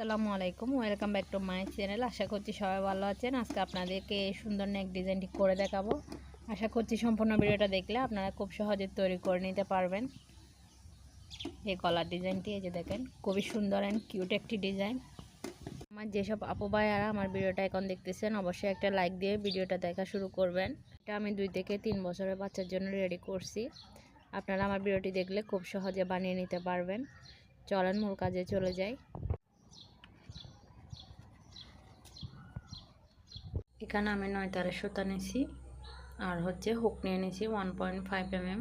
আসসালামু আলাইকুম, welcome back to my channel. আশা করছি সবাই ভালো আছেন। আজকে আপনাদেরকে এই সুন্দর নেক ডিজাইনটি করে দেখাবো। আশা করছি সম্পূর্ণ ভিডিওটা দেখলে আপনারা খুব সহজে তৈরি করে নিতে পারবেন। এই কলার ডিজাইনটি, এই যে দেখেন, খুবই সুন্দর অ্যান্ড কিউট একটি ডিজাইন। আমার যেসব আপু ভাইয়ারা আমার ভিডিওটা এখন দেখতেছেন, অবশ্যই একটা লাইক দিয়ে ভিডিওটা দেখা শুরু করবেন। এটা আমি দুই থেকে তিন বছরের বাচ্চার জন্য রেডি করছি। আপনারা আমার ভিডিওটি দেখলে খুব সহজে বানিয়ে নিতে পারবেন। চলেন মূল কাজে চলে যাই। এখানে আমি নয় তারের সুতা নিয়েছি আর হচ্ছে হুক নিয়ে নিয়েছি one point five M M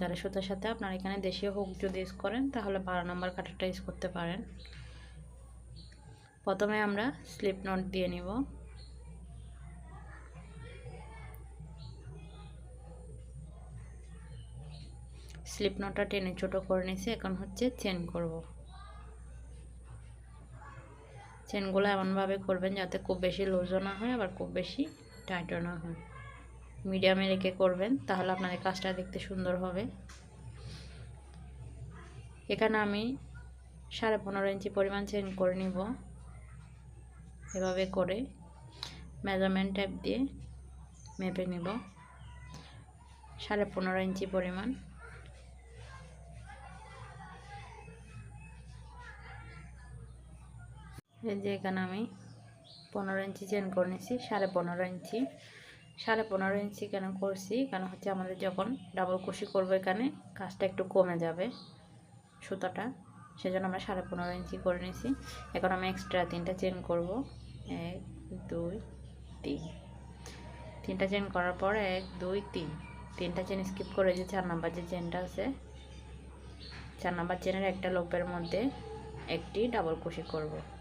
তারের সুতার সাথে আপনারা এখানে দেশীয় হুক যদি ইউজ করেন, তাহলে বারো নম্বর কাটারটা ইউজ করতে পারেন। প্রথমে আমরা স্লিপ নট দিয়ে নিব। স্লিপ নটটা টেনে ছোটো করে নিয়েছি এখন হচ্ছে চেন করব। চেনগুলো এমনভাবে করবেন যাতে খুব বেশি লুজও না হয়, আবার খুব বেশি টাইটও না হয়। মিডিয়ামে রেখে করবেন, তাহলে আপনাদের কাজটা দেখতে সুন্দর হবে। এখানে আমি সাড়ে পনেরো ইঞ্চি পরিমাণ চেন করে নিব। এভাবে করে মেজারমেন্ট ট্যাপ দিয়ে মেপে নিব। সাড়ে পনেরো ইঞ্চি পরিমাণ। এই যে এখানে আমি পনেরো ইঞ্চি চেন করে নিয়েছি, সাড়ে পনেরো ইঞ্চি। সাড়ে পনেরো ইঞ্চি কেন করছি? কেন হচ্ছে আমাদের যখন ডাবল কুশি করব এখানে, কাজটা একটু কমে যাবে সুতাটা। সেজন্য আমরা সাড়ে পনেরো ইঞ্চি করে নিয়েছি। এখন আমি এক্সট্রা তিনটা চেন করব। এক, দুই, তিন। তিনটা চেন করার পর এক, দুই, তিন। তিনটা চেন স্কিপ করে যে চার নাম্বার যে চেনটা আছে, চার নাম্বার চেনের একটা লোপের মধ্যে একটি ডাবল কুশি করব।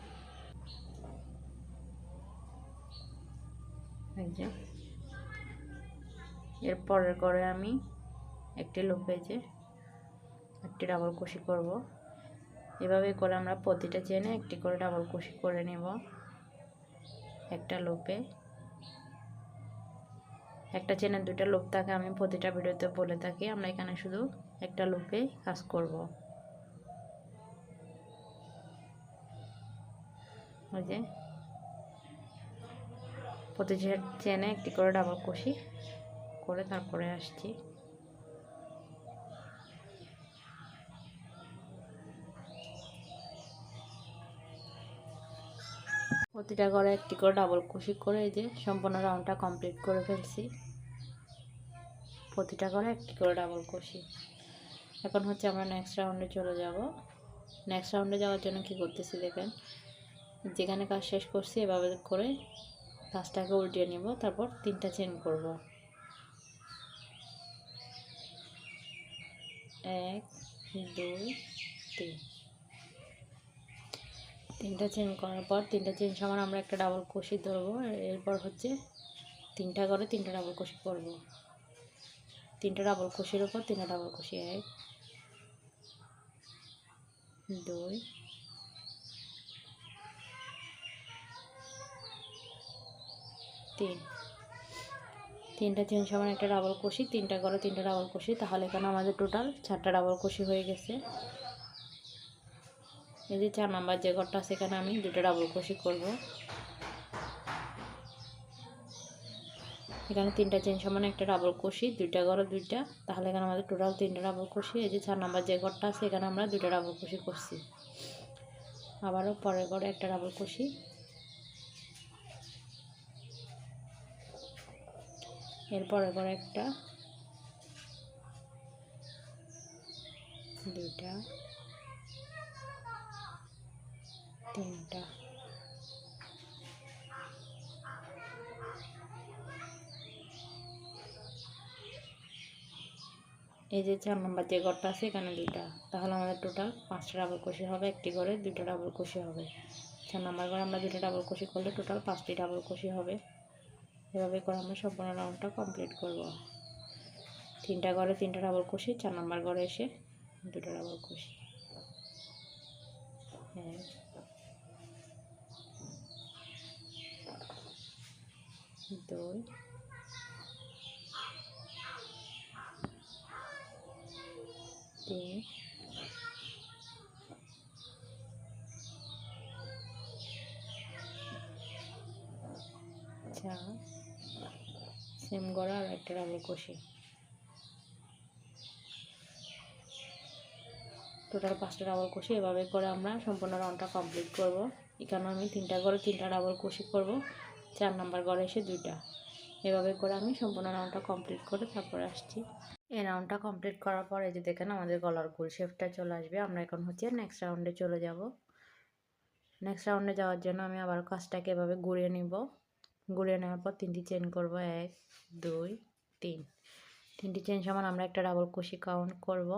এই যে। এর পরের করে আমি একটি লোপে যে একটি ডাবল কুশি করব। এভাবে করে আমরা প্রতিটা চেনে একটি করে ডাবল কুশি করে নেব, একটা লোপে একটা চেনের দুটা লোপ থাকে, আমি প্রতিটা ভিডিওতে বলে থাকি, আমরা এখানে শুধু একটা লোপে কাজ করব। ওই যে। প্রতি চেনে একটি করে ডাবল কষি, করে তারপরে আসছি। প্রতিটা করে একটি করে ডাবল কুশি করে এই যে সম্পূর্ণ রাউন্ডটা কমপ্লিট করে ফেলছি। প্রতিটা করে একটি করে ডাবল কুশি এখন হচ্ছে আমরা নেক্সট রাউন্ডে চলে যাব। নেক্সট রাউন্ডে যাওয়ার জন্য কি করতেছি দেখেন? যেখানে কাজ শেষ করছি এভাবে করে কাজটাকে উল্টিয়ে নেব, তারপর তিনটা চেন করব। এক, দুই, তিন। তিনটা চেন করার পর তিনটা চেন সমান আমরা একটা ডাবল কষি ধরবো, এরপর হচ্ছে তিনটা করে তিনটা ডাবল কষি করব। তিনটা ডাবল কষির ওপর তিনটা ডাবল কষি, এক, দুই তিন। তিনটা চেন সমান একটা ডাবল কষি, তিনটা করে তিনটা ডাবল কষি, তাহলে এখানে আমাদের টোটাল চারটা ডাবল কষি হয়ে গেছে? এই যে চার নাম্বার যে ঘরটা সেখানে আমি দুটো ডাবল কষি করব। এখানে তিনটা চেন সমান একটা ডাবল কষি, দুইটা ঘরে দুইটা, তাহলে এখানে আমাদের টোটাল তিনটা ডাবল কষি? এই যে চার নাম্বার যে ঘরটা আছে, এখানে আমরা দুটো ডাবল কষি করছি। আবারও পরের ঘরে একটা ডাবল কষি। এরপরে পরে একটা। দুইটা। তিনটা। এই যে চার নম্বর যে ঘরটা আছে, এখানে দুইটা। তাহলে আমাদের টোটাল পাঁচটা ডাবল কষি হবে, একটি ঘরে দুটো ডাবল কষি হবে। চার নম্বর ঘরে আমরা দুটো ডাবল কষি করলে টোটাল পাঁচটি ডাবল কষি হবে। এভাবে করে আমরা সম্পূর্ণ রাউন্ডটা কমপ্লিট করব। তিনটা ঘরে তিনটা ডাবল কষি, চার নম্বর ঘরে এসে দুটো ডাবল কষি। হ্যাঁ। দুই। তিন। চার। সেম করা আর একটা ডাবল কষি। টোটাল পাঁচটা ডাবল কষি, এভাবে করে আমরা সম্পূর্ণ রাউন্ডটা কমপ্লিট করব। এখানে আমি তিনটা করে তিনটা ডাবল কষি করব। চার নাম্বার ঘরে এসে দুইটা। এভাবে করে আমি সম্পূর্ণ রাউন্ডটা কমপ্লিট করে তারপরে আসছি। এই রাউন্ডটা কমপ্লিট করার পর যে দেখেন আমাদের গলার গোল শেপটা চলে আসবে। আমরা এখন হচ্ছে নেক্সট রাউন্ডে চলে যাব। নেক্সট রাউন্ডে যাওয়ার জন্য আমি আবার কাজটাকে এভাবে ঘুরিয়ে নিব। ঘুরিয়ে নেওয়ার পর তিনটি চেন করব, এক, দুই, তিন। তিনটি চেন সমান আমরা একটা ডাবল কুশি কাউন্ট করব।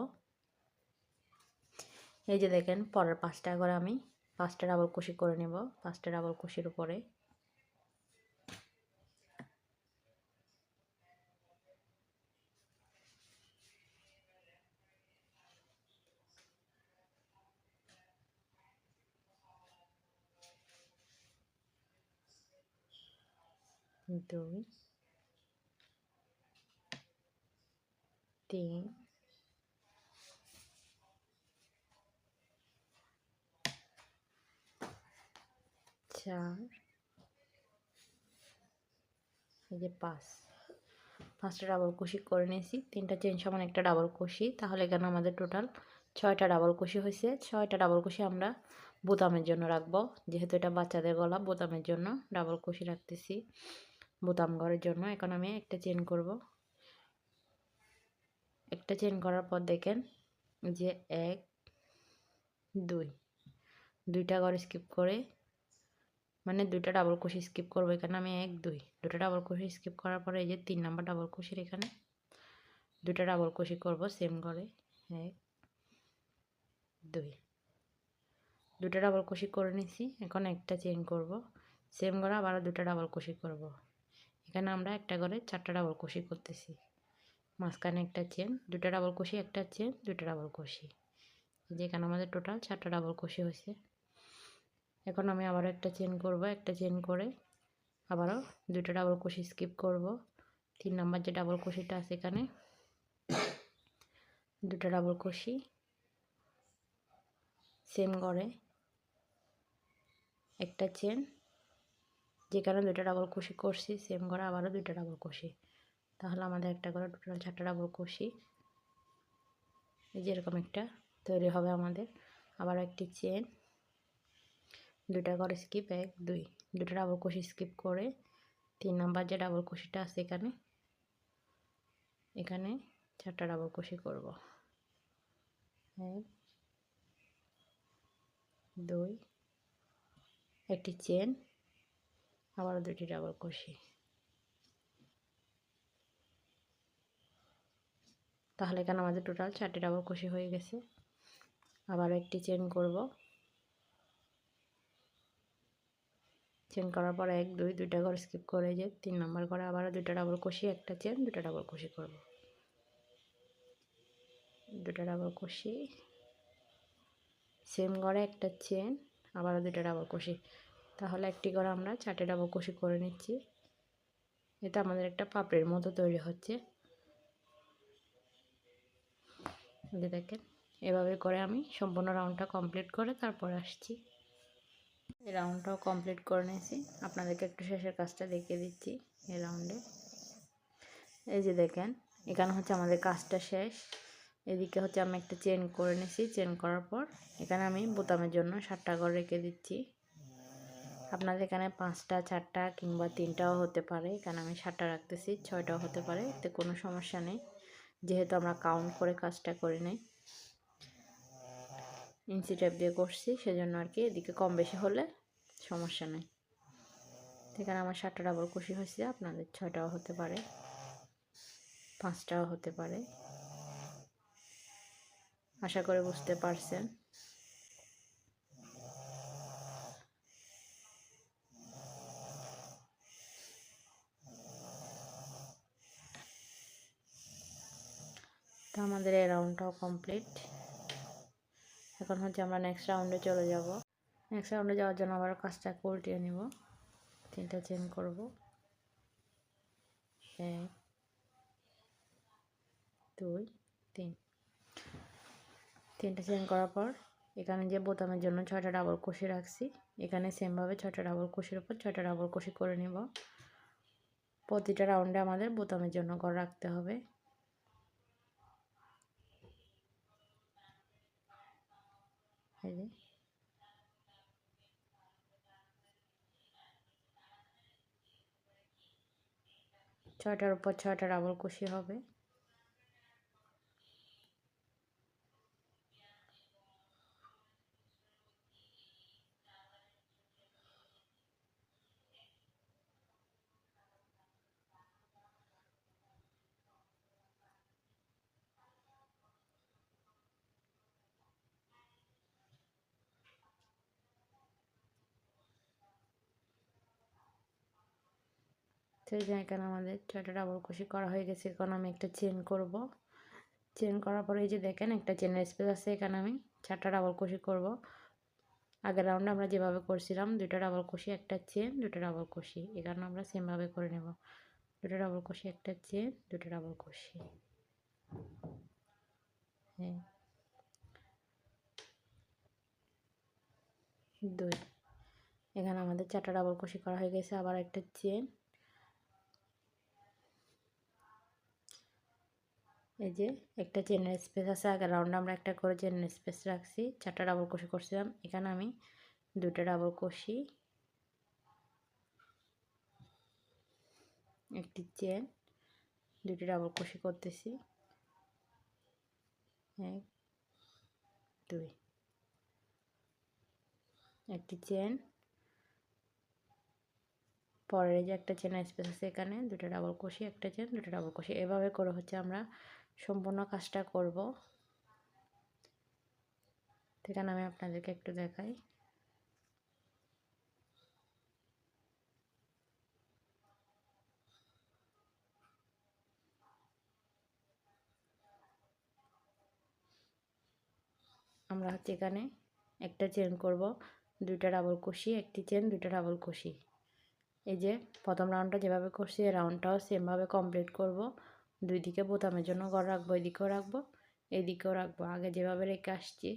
এই যে দেখেন, পরের পাঁচটা করে আমি পাঁচটা ডাবল কুশি করে নেব, পাঁচটা ডাবল কুশির উপরে। দুই তিন চার এই যে পাঁচ পাঁচটা ডাবল কুশি করে নিয়েছি, তিনটা চেন সমান একটা ডাবল কুশি তাহলে এখানে আমাদের টোটাল ছয়টা ডাবল কুশি হয়েছে, ছয়টা ডাবল কুশি আমরা বোতামের জন্য রাখব, যেহেতু এটা বাচ্চাদের গলা, বোতামের জন্য ডাবল কুশি রাখতেছি। বোতাম ঘরের জন্য। এখন আমি একটা চেন করব। একটা চেন করার পর দেখেন যে এক, দুই। দুইটা ঘর স্কিপ করে মানে দুইটা ডাবল কুশি স্কিপ করব এখানে আমি এক, দুই। দুটা ডাবল কুশি স্কিপ করার পরে এই যে তিন নাম্বার ডাবল কুশির এখানে। দুটা ডাবল কুশি করব সেম করে এক, দুই। দুটা ডাবল কুশি করে নিছি। এখন একটা চেন করব। সেম করে আবার দুটা ডাবল কুশি করব। এখানে আমরা একটা করে চারটা ডাবল কুশি করতেছি। মাঝখানে একটা চেন দুটা ডাবল কুশি একটা চেন দুটা ডাবল কুশি যেখানে আমাদের টোটাল চারটা ডাবল কুশি হয়েছে। এখন আমি আবার একটা চেন করব, একটা চেন করে আবারও দুটো ডাবল কুশি স্কিপ করব। তিন নাম্বার যে ডাবল কুশিটা আছে এখানে দুটো ডাবল কুশি সেম করে একটা চেন যেখানে দুটো ডাবল কুশি করছি সেম করে আবারও দুটো ডাবল কুশি তাহলে আমাদের একটা করে টোটাল চারটা ডাবল এই যেরকম একটা তৈরি হবে আমাদের। আবার একটি চেন দুটা করে স্কিপ এক, দুই। দুটো ডাবল কুশি স্কিপ করে তিন নাম্বার যে ডাবল কুশিটা আছে এখানে এখানে চারটা ডাবল কুশি করব। এক, দুই। একটি চেন আবারও দুটি ডাবল কুশি তাহলে এখানে আমাদের টোটাল চারটি ডাবল কুশি হয়ে গেছে। আবার একটি চেন করব। চেন করার পর এক, দুই, দুইটা করে স্কিপ করে যে তিন নম্বর করে আবারও দুইটা ডাবল কুশি একটা চেন দুটা ডাবল কুশি করব। দুটা ডাবল কুশি সেম করে একটা চেন আবারও দুটা ডাবল কুশি তাহলে একটি করে আমরা চারটে ডাবল কুশি করে নিচ্ছি। এতে আমাদের একটা পাপড়ের মতো তৈরি হচ্ছে। দেখেন, এভাবে করে আমি সম্পূর্ণ রাউন্ডটা কমপ্লিট করে তারপর আসছি। এই রাউন্ডটাও কমপ্লিট করে নিয়েছি। আপনাদেরকে একটু শেষের কাজটা দেখিয়ে দিচ্ছি এই রাউন্ডে। এই যে দেখেন, এখানে হচ্ছে আমাদের কাজটা শেষ। এদিকে হচ্ছে আমি একটা চেন করে নিয়েছি। চেন করার পর এখানে আমি বোতামের জন্য সাতটা করে রেখে দিচ্ছি। আপনাদের এখানে পাঁচটা, চারটা কিংবা তিনটাও হতে পারে। এখানে আমি সাতটা রাখতেছি, ছয়টাও হতে পারে, এতে কোনো সমস্যা নেই। যেহেতু আমরা কাউন্ট করে কাজটা করে নেই। ইঞ্চি টাইপ দিয়ে করছি, সেজন্য আর কি এদিকে কম বেশি হলে সমস্যা নেই। এখানে আমার সাতটা ডাবল খুশি হয়েছে, আপনাদের ছয়টাও হতে পারে, পাঁচটাও হতে পারে। আশা করে বুঝতে পারছেন। আমাদের এই রাউন্ডটাও কমপ্লিট এখন হচ্ছে আমরা নেক্সট রাউন্ডে চলে যাব। নেক্সট রাউন্ডে যাওয়ার জন্য আবার কাজটা উল্টিয়ে নিব। তিনটা চেন করব। এক, দুই, তিন। তিনটা চেন করার পর এখানে যে বোতামের জন্য ছয়টা ডাবল কষি রাখছি, এখানে সেমভাবে ছয়টা ডাবল কষির উপর ছয়টা ডাবল কষি করে নিব। প্রতিটা রাউন্ডে আমাদের বোতামের জন্য ঘর রাখতে হবে। যে ছয়টার উপর ছয়টা ডাবল কুশি হবে। সেই যে এখানে আমাদের ছয়টা ডাবল কুশি করা হয়ে গেছে এখন আমি একটা চেন করব। চেন করার পরে এই যে দেখেন, একটা চেনের স্পেস আছে এখানে, আমি চারটা ডাবল কুশি করব। আগের রাউন্ডে আমরা যেভাবে করছিলাম, দুইটা ডাবল কুশি একটা চেন দুটো ডাবল কুশি এখানে আমরা সেমভাবে করে নেব। দুটো ডাবল কুশি একটা চেন দুটো ডাবল কুশি হ্যাঁ। দুই। এখানে আমাদের চারটা ডাবল কুশি করা হয়ে গেছে, আবার একটা চেন এই যে একটা চেনের স্পেস আছে আগের রাউন্ডে আমরা একটা করে চেনের স্পেস রাখছি। চারটা ডাবল কষি করছিলাম, এখানে আমি দুটো ডাবল কষি। একটি চেন দুটি ডাবল কষি করতেছি। এক, দুই। একটি চেন পরের যে একটা চেনের স্পেস আছে এখানে দুটো ডাবল কষি, একটা চেন দুটো ডাবল কষি। এভাবে করে হচ্ছে আমরা সম্পূর্ণ কাজটা করব। এখানে আমি আপনাদেরকে একটু দেখাই। আমরা হচ্ছে এখানে একটা চেন করব, দুইটা ডাবল কুশি একটি চেন দুইটা ডাবল কুশি এই যে প্রথম রাউন্ডটা যেভাবে করছি, এই রাউন্ডটাও সেমভাবে কমপ্লিট করব। দুই দিকে বোতামের জন্য ঘর রাখব, এদিকেও রাখব এদিকেও রাখব। আগে যেভাবে রেখে আসছি,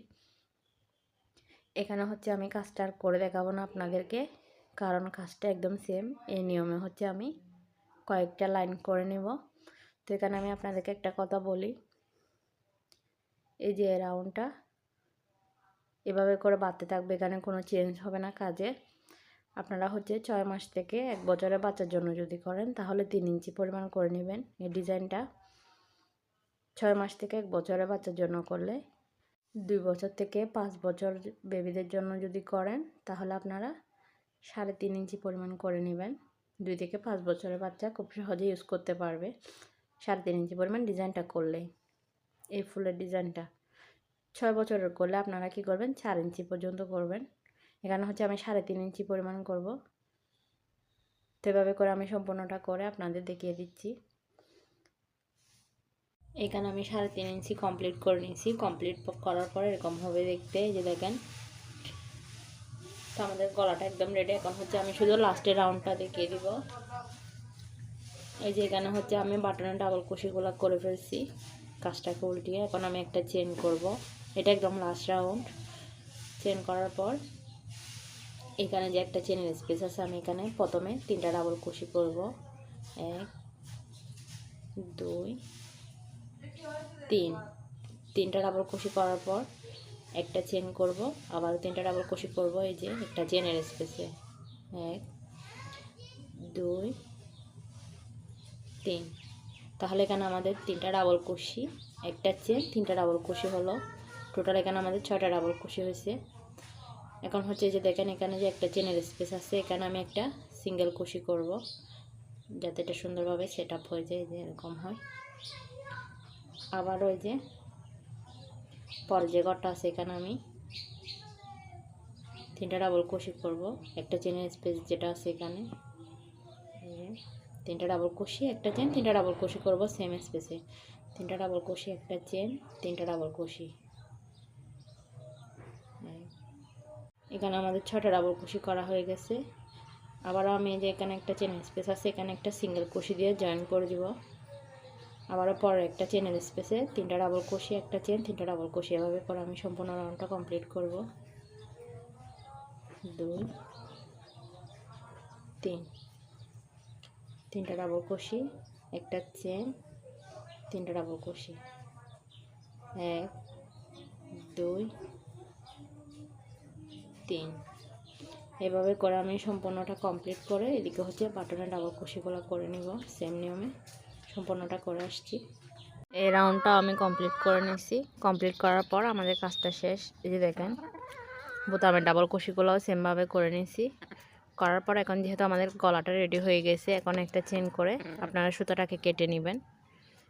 এখানে হচ্ছে আমি কাজটা আর করে দেখাবো না আপনাদেরকে, কারণ কাজটা একদম সেম এই নিয়মে হচ্ছে আমি কয়েকটা লাইন করে নেব। তো এখানে আমি আপনাদেরকে একটা কথা বলি, এই যে রাউন্ডটা এভাবে করে বাড়তে থাকবে, এখানে কোনো চেঞ্জ হবে না কাজে। আপনারা হচ্ছে ছয় মাস থেকে এক বছরের বাচ্চার জন্য যদি করেন, তাহলে তিন ইঞ্চি পরিমাণ করে নেবেন এই ডিজাইনটা। ছয় মাস থেকে এক বছরের বাচ্চার জন্য করলে দুই বছর থেকে পাঁচ বছর বেবিদের জন্য যদি করেন, তাহলে আপনারা সাড়ে তিন ইঞ্চি পরিমাণ করে নেবেন। দুই থেকে পাঁচ বছরের বাচ্চা খুব সহজে ইউজ করতে পারবে সাড়ে তিন ইঞ্চি পরিমাণ ডিজাইনটা করলে, এই ফুলের ডিজাইনটা। ছয় বছরের করলে আপনারা কি করবেন? চার ইঞ্চি পর্যন্ত করবেন। এখানে হচ্ছে আমি সাড়ে তিন ইঞ্চি পরিমাণ করব। তো এভাবে করে আমি সম্পূর্ণটা করে আপনাদের দেখিয়ে দিচ্ছি। এখানে আমি সাড়ে তিন ইঞ্চি কমপ্লিট করে নিয়েছি। কমপ্লিট করার পর এরকম হবে দেখতে যে দেখেন। তো আমাদের গলাটা একদম রেডি এখন হচ্ছে আমি শুধু লাস্টের রাউন্ডটা দেখিয়ে দিব। এই যে এখানে হচ্ছে আমি বাটনের ডাবল কুশিগুলো করে ফেলছি, কাজটাকে উল্টিয়ে। এখন আমি একটা চেন করব। এটা একদম লাস্ট রাউন্ড চেন করার পর এখানে যে একটা চেনের স্পেস আছে, আমি এখানে প্রথমে তিনটা ডাবল কুশি করব। এক, দুই, তিন। তিনটা ডাবল কুশি করার পর একটা চেন করব। আবার তিনটা ডাবল কুশি করব এই যে একটা চেনের স্পেসে এক, দুই, তিন। তাহলে এখানে আমাদের তিনটা ডাবল কুশি একটা চেন তিনটা ডাবল কুশি হলো। টোটাল এখানে আমাদের ছয়টা ডাবল কুশি হয়েছে। এখন হচ্ছে যে দেখেন এখানে যে একটা চেনের স্পেস আছে, এখানে আমি একটা সিঙ্গেল কুশি করব, যাতে এটা সুন্দরভাবে সেট আপ হয়ে যায়, যে এরকম হয়। আবার ওই যে পর যে ঘরটা আছে, এখানে আমি তিনটা ডাবল কুশি করব, একটা চেনের স্পেস যেটা আছে এখানে। তিনটা ডাবল কুশি, একটা চেন তিনটা ডাবল কুশি করব সেম স্পেসে তিনটা ডাবল কুশি, একটা চেন তিনটা ডাবল কুশি। এখানে আমাদের ছটা ডাবল কুশি করা হয়ে গেছে। আবারও আমি যে এখানে একটা চেন স্পেস আছে, এখানে একটা সিঙ্গেল কুশি দিয়ে জয়েন করে দিব। আবারও পরে একটা চেনের স্পেসে তিনটা ডাবল কুশি একটা চেন তিনটা ডাবল কুশি এভাবে পরে আমি সম্পূর্ণ রাউন্ডটা কমপ্লিট করব। দুই, তিন। তিনটা ডাবল কুশি একটা চেন তিনটা ডাবল কুশি এক, দুই তিন। এভাবে করে আমি সম্পূর্ণটা কমপ্লিট করে এদিকে হচ্ছে বাটনের ডাবল কুশিগুলো করে নিব সেম নিয়মে সম্পূর্ণটা করে আসছি। এই রাউন্ডটা আমি কমপ্লিট করে নিয়েছি কমপ্লিট করার পর আমাদের কাজটা শেষ। এই যে দেখেন বোতামের ডাবল কুশিগুলোও সেমভাবে করে নিয়েছি করার পর এখন যেহেতু আমাদের গলাটা রেডি হয়ে গেছে, এখন একটা চেন করে আপনারা সুতোটাকে কেটে নেবেন।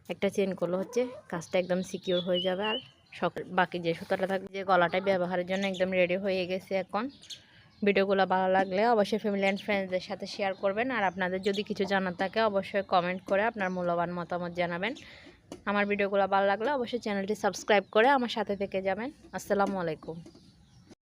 একটা চেন করলে হচ্ছে কাজটা একদম সিকিউর হয়ে যাবে। আর সক বাকি যে সুতোটা থাকবে যে গলাটা ব্যবহারের জন্য একদম রেডি হয়ে গেছে এখন। ভিডিওগুলো ভালো লাগলে অবশ্যই ফ্যামিলি অ্যান্ড ফ্রেন্ডসদের সাথে শেয়ার করবেন। আর আপনাদের যদি কিছু জানার থাকে, অবশ্যই কমেন্ট করে আপনার মূল্যবান মতামত জানাবেন। আমার ভিডিওগুলো ভালো লাগলে অবশ্যই চ্যানেলটি সাবস্ক্রাইব করে আমার সাথে থেকে যাবেন। আসসালামু আলাইকুম।